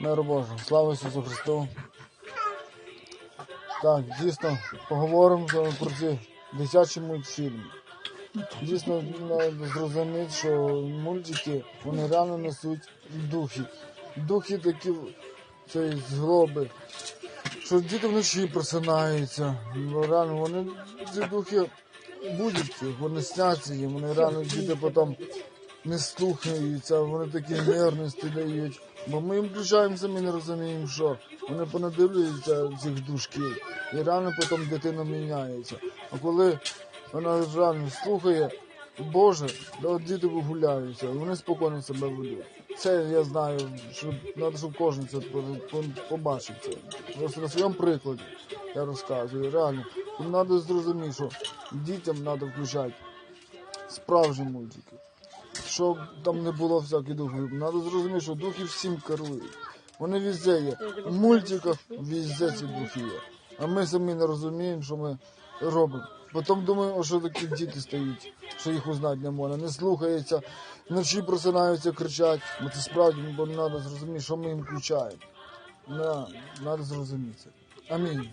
Мир Божий. Слава Ісусу Христу. Так, дійсно, поговоримо про ці дитячі мультфільми. Дійсно, треба зрозуміти, що мультики вони реально несуть духи. Духи такі цієї зглоби. Що діти вночі просинаються. Реально, вони ці духи будуть, вони сняться їм, вони реально діти потім не слухаються, вони такі нервності дають. Бо ми їм включаємо самі не розуміємо, що вони понадивлюються цих душків, і реально потім дитина міняється. А коли вона реально слухає, Боже, да діти вигуляються, вони спокійно себе ведуть. Це я знаю, що треба, щоб кожен це по- по- побачив це. Просто на своєму прикладі я розказую. Реально, їм треба зрозуміти, що дітям треба включати справжні мультики. Щоб там не було всяких духів. Треба зрозуміти, що духи всім керують. Вони везде є. В мультиках везде ці духи є. А ми самі не розуміємо, що ми робимо. Потім думаємо, що такі діти стоять, що їх узнати не можна. Не слухаються, вночі просинаються, кричать. Бо це справді, бо треба зрозуміти, що ми їм включаємо. Треба зрозуміти. Амінь.